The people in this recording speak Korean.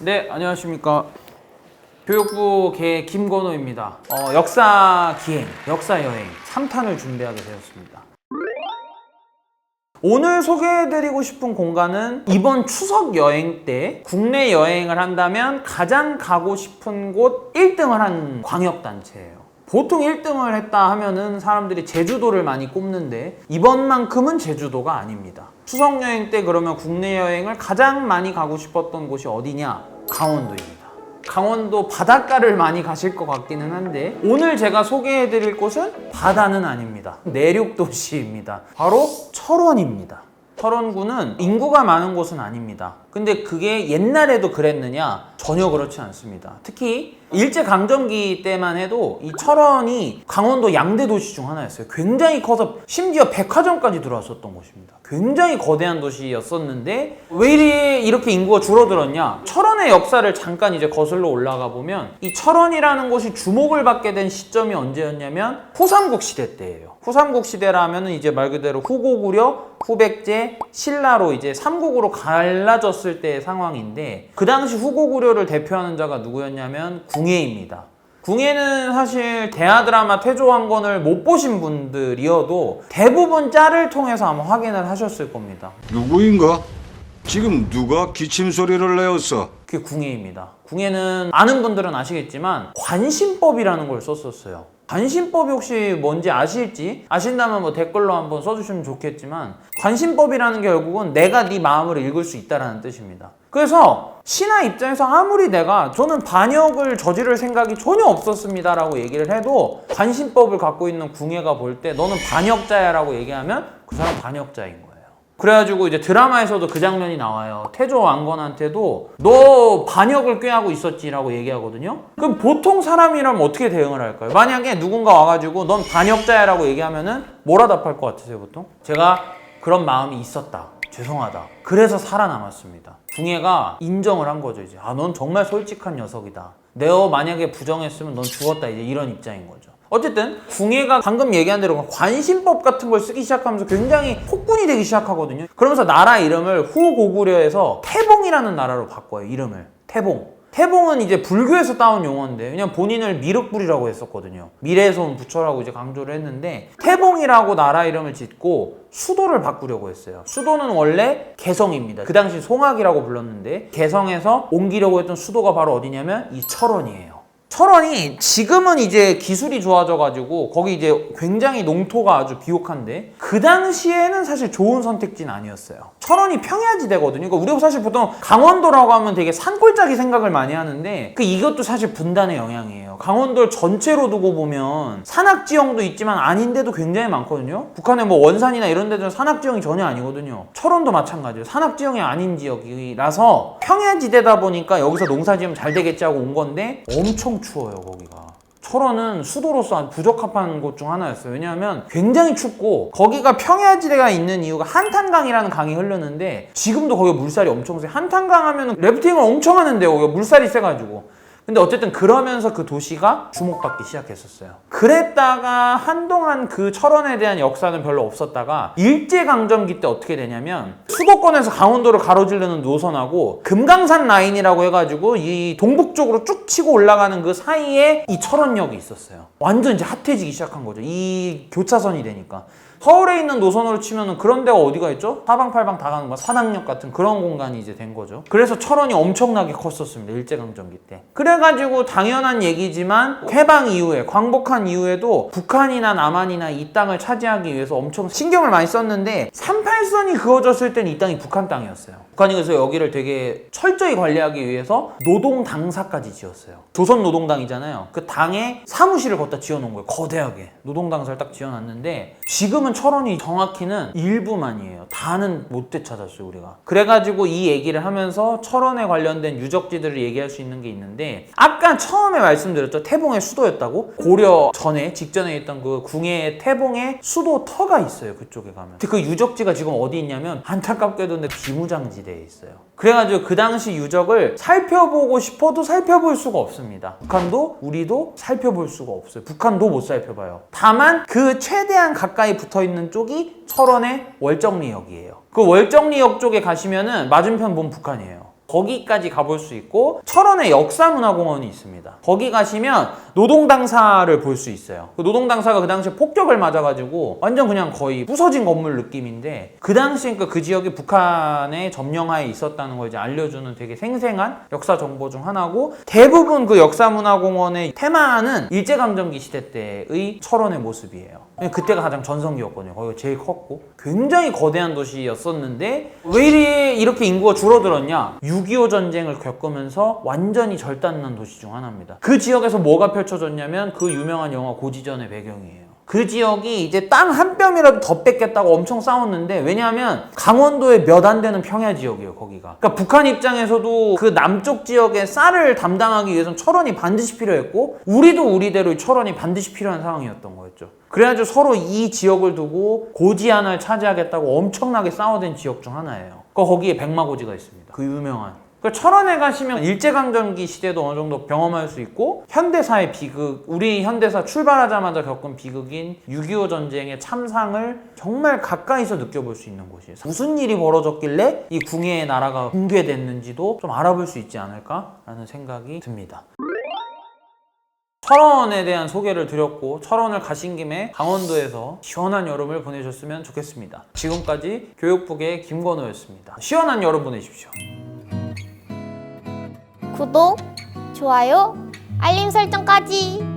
네, 안녕하십니까. 교육부 개 김건호입니다. 어, 역사 기행, 역사 여행 3탄을 준비하게 되었습니다. 오늘 소개해드리고 싶은 공간은 이번 추석 여행 때 국내 여행을 한다면 가장 가고 싶은 곳 1등을 한 광역단체예요. 보통 1등을 했다 하면은 사람들이 제주도를 많이 꼽는데 이번만큼은 제주도가 아닙니다. 추석 여행 때 그러면 국내 여행을 가장 많이 가고 싶었던 곳이 어디냐? 강원도입니다. 강원도 바닷가를 많이 가실 것 같기는 한데 오늘 제가 소개해드릴 곳은 바다는 아닙니다. 내륙 도시입니다. 바로 철원입니다. 철원구는 인구가 많은 곳은 아닙니다. 근데 그게 옛날에도 그랬느냐? 전혀 그렇지 않습니다. 특히 일제강점기 때만 해도 이 철원이 강원도 양대 도시 중 하나였어요. 굉장히 커서 심지어 백화점까지 들어왔었던 곳입니다. 굉장히 거대한 도시였었는데 왜 이리 이렇게 인구가 줄어들었냐? 철원의 역사를 잠깐 이제 거슬러 올라가 보면 이 철원이라는 곳이 주목을 받게 된 시점이 언제였냐면 후삼국 시대 때예요. 후삼국 시대라면은 이제 말 그대로 후고구려, 후백제, 신라로 이제 삼국으로 갈라졌을 때의 상황인데 그 당시 후고구려를 대표하는 자가 누구였냐면 궁예입니다. 궁예는 사실 대하 드라마 태조왕건을 못 보신 분들이어도 대부분 짤을 통해서 아마 확인을 하셨을 겁니다. 누구인가? 지금 누가 기침 소리를 내었어? 그게 궁예입니다. 궁예는 아는 분들은 아시겠지만 관심법이라는 걸 썼었어요. 관심법이 혹시 뭔지 아실지 아신다면 뭐 댓글로 한번 써주시면 좋겠지만 관심법이라는 게 결국은 내가 네 마음을 읽을 수 있다라는 뜻입니다. 그래서 신하 입장에서 아무리 내가 저는 반역을 저지를 생각이 전혀 없었습니다라고 얘기를 해도 관심법을 갖고 있는 궁예가 볼 때 너는 반역자야라고 얘기하면 그 사람 반역자인 거예요. 그래가지고 이제 드라마에서도 그 장면이 나와요. 태조 왕건한테도 너 반역을 꾀하고 있었지라고 얘기하거든요. 그럼 보통 사람이라면 어떻게 대응을 할까요? 만약에 누군가 와가지고 넌 반역자야라고 얘기하면은 뭐라 답할 것 같으세요, 보통? 제가 그런 마음이 있었다. 죄송하다. 그래서 살아남았습니다. 궁예가 인정을 한 거죠, 이제. 아, 넌 정말 솔직한 녀석이다. 내가 만약에 부정했으면 넌 죽었다. 이제 이런 입장인 거죠. 어쨌든 궁예가 방금 얘기한 대로 관심법 같은 걸 쓰기 시작하면서 굉장히 폭군이 되기 시작하거든요. 그러면서 나라 이름을 후고구려에서 태봉이라는 나라로 바꿔요. 이름을 태봉. 태봉은 이제 불교에서 따온 용어인데 그냥 본인을 미륵불이라고 했었거든요. 미래에서 온 부처라고 이제 강조를 했는데 태봉이라고 나라 이름을 짓고 수도를 바꾸려고 했어요. 수도는 원래 개성입니다. 그 당시 송악이라고 불렀는데 개성에서 옮기려고 했던 수도가 바로 어디냐면 이 철원이에요. 철원이 지금은 이제 기술이 좋아져가지고 거기 이제 굉장히 농토가 아주 비옥한데 그 당시에는 사실 좋은 선택지는 아니었어요. 철원이 평야지대거든요. 그러니까 우리가 사실 보통 강원도라고 하면 되게 산골짜기 생각을 많이 하는데 그 이것도 사실 분단의 영향이에요. 강원도를 전체로 두고 보면 산악지형도 있지만 아닌데도 굉장히 많거든요. 북한의 뭐 원산이나 이런 데는 산악지형이 전혀 아니거든요. 철원도 마찬가지예요. 산악지형이 아닌 지역이라서 평야지대다 보니까 여기서 농사 지으면 잘 되겠지 하고 온 건데 엄청 추워요 거기가. 철원은 수도로서 부적합한 곳 중 하나였어요. 왜냐하면 굉장히 춥고 거기가 평야지대가 있는 이유가 한탄강이라는 강이 흐르는데 지금도 거기 물살이 엄청 세. 한탄강 하면 래프팅을 엄청 하는데요. 물살이 세가지고. 근데 어쨌든 그러면서 그 도시가 주목받기 시작했었어요. 그랬다가 한동안 그 철원에 대한 역사는 별로 없었다가 일제강점기 때 어떻게 되냐면 수도권에서 강원도를 가로지르는 노선하고 금강산 라인이라고 해가지고 이 동북쪽으로 쭉 치고 올라가는 그 사이에 이 철원역이 있었어요. 완전 이제 핫해지기 시작한 거죠. 이 교차선이 되니까. 서울에 있는 노선으로 치면은 그런 데가 어디가 있죠? 사방팔방 다 가는 거 산악역 같은 그런 공간이 이제 된 거죠. 그래서 철원이 엄청나게 컸었습니다. 일제강점기 때. 그래가지고 당연한 얘기지만 해방 이후에 광복한 이후에도 북한이나 남한이나 이 땅을 차지하기 위해서 엄청 신경을 많이 썼는데 38선이 그어졌을 때는 이 땅이 북한 땅이었어요. 북한이 그래서 여기를 되게 철저히 관리하기 위해서 노동당사까지 지었어요. 조선 노동당이잖아요. 그 당에 사무실을 걷다 지어놓은 거예요. 거대하게 노동당사를 딱 지어놨는데 지금은 철원이 정확히는 일부만이에요. 다는 못 되찾았어요 우리가. 그래가지고 이 얘기를 하면서 철원에 관련된 유적지들을 얘기할 수 있는 게 있는데 아까 처음에 말씀드렸죠 태봉의 수도였다고 고려 전에 직전에 있던 그 궁예의 태봉의 수도 터가 있어요 그쪽에 가면. 그 유적지가 지금 어디 있냐면 안타깝게도 근데 비무장지대에 있어요. 그래가지고 그 당시 유적을 살펴보고 싶어도 살펴볼 수가 없습니다. 북한도 우리도 살펴볼 수가 없어요. 북한도 못 살펴봐요. 다만 그 최대한 가까이 붙어 붙어 있는 쪽이 철원의 월정리역이에요. 그 월정리역 쪽에 가시면은 맞은편 보면 북한이에요. 거기까지 가볼 수 있고 철원에 역사문화공원이 있습니다. 거기 가시면 노동당사를 볼 수 있어요. 그 노동당사가 그 당시에 폭격을 맞아가지고 완전 그냥 거의 부서진 건물 느낌인데 그 당시에 그러니까 그 지역이 북한의 점령하에 있었다는 걸 이제 알려주는 되게 생생한 역사 정보 중 하나고 대부분 그 역사문화공원의 테마는 일제강점기 시대 때의 철원의 모습이에요. 그때가 가장 전성기였거든요. 거기가 제일 컸고 굉장히 거대한 도시였었는데 왜 이렇게 인구가 줄어들었냐? 6.25 전쟁을 겪으면서 완전히 절단난 도시 중 하나입니다. 그 지역에서 뭐가 펼쳐졌냐면 그 유명한 영화 고지전의 배경이에요. 그 지역이 이제 땅 한 뼘이라도 더 뺏겠다고 엄청 싸웠는데 왜냐하면 강원도의 몇안 되는 평야 지역이에요 거기가 그러니까 북한 입장에서도 그 남쪽 지역의 쌀을 담당하기 위해서는 철원이 반드시 필요했고 우리도 우리대로 철원이 반드시 필요한 상황이었던 거였죠 그래가지고 서로 이 지역을 두고 고지안을 차지하겠다고 엄청나게 싸워댄 지역 중 하나예요 그 거기에 백마고지가 있습니다 그 유명한 그 철원에 가시면 일제강점기 시대도 어느 정도 경험할 수 있고 현대사의 비극, 우리 현대사 출발하자마자 겪은 비극인 6.25 전쟁의 참상을 정말 가까이서 느껴볼 수 있는 곳이에요. 무슨 일이 벌어졌길래 이 궁예의 나라가 붕괴됐는지도 좀 알아볼 수 있지 않을까라는 생각이 듭니다. 철원에 대한 소개를 드렸고 철원을 가신 김에 강원도에서 시원한 여름을 보내셨으면 좋겠습니다. 지금까지 교육부의 김건호였습니다. 시원한 여름 보내십시오. 구독, 좋아요, 알림 설정까지.